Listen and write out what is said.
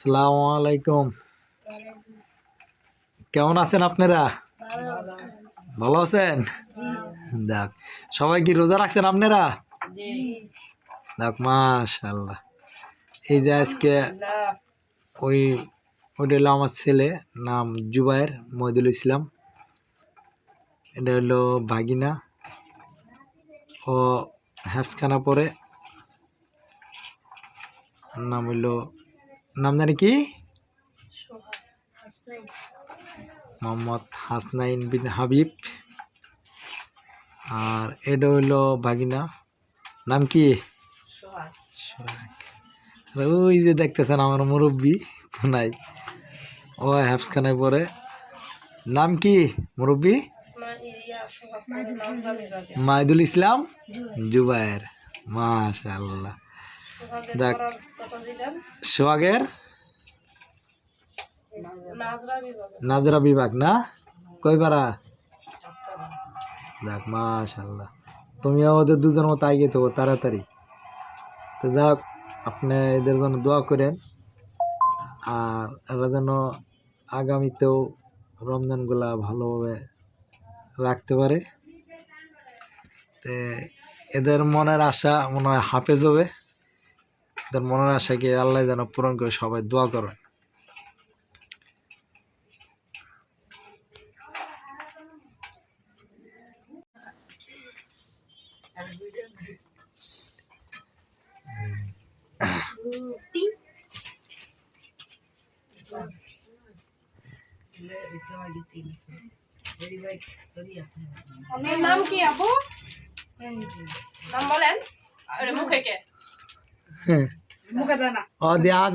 আসসালামু কেমন আছেন আপনারা? ভালো আছেন? দেখ সবাই কি রোজা রাখছেন আপনারা? দেখ মাশাল্লাহ এই যে আজকে ওই ওইটা হলো আমার ছেলে, নাম জুবায়ের মহিদুল ইসলাম। এটা হলো ভাগিনা। ও হ্যাফসখানা পরে নাম হইল নাম জানি কি? মোহাম্মদ হাসনাইন বিন হাবিব। আর এটা হইল ভাগিনা নাম কি? ওই যে দেখতেছেন আমার মুরব্বী কোনাই ও হ্যাপসখানায় পরে। নাম কি মুরব্বী? মাহিদুল ইসলাম? জুবায়ের। মাশাল্লাহ দেখ, সোহাগের নাজরা বিভাগ না? কই পারা দেখ মাশাল্লাহ তুমিও ওদের দুজন মতো আগে তো তাড়াতাড়ি। তো যাক, আপনি এদের জন্য দোয়া করেন। আর এরা যেন আগামীতেও রমজানগুলা ভালোভাবে রাখতে পারে। তে এদের মনের আশা মনে হয় হাফেজ হবে। এদের মনের আশাকে আল্লাহ যেন পূরণ করে সবাই দোয়া করেন। আপনার নাম কি আপু নাম বলেন। মুখে কে? মুখে দেয় না ও দিয়ে আজ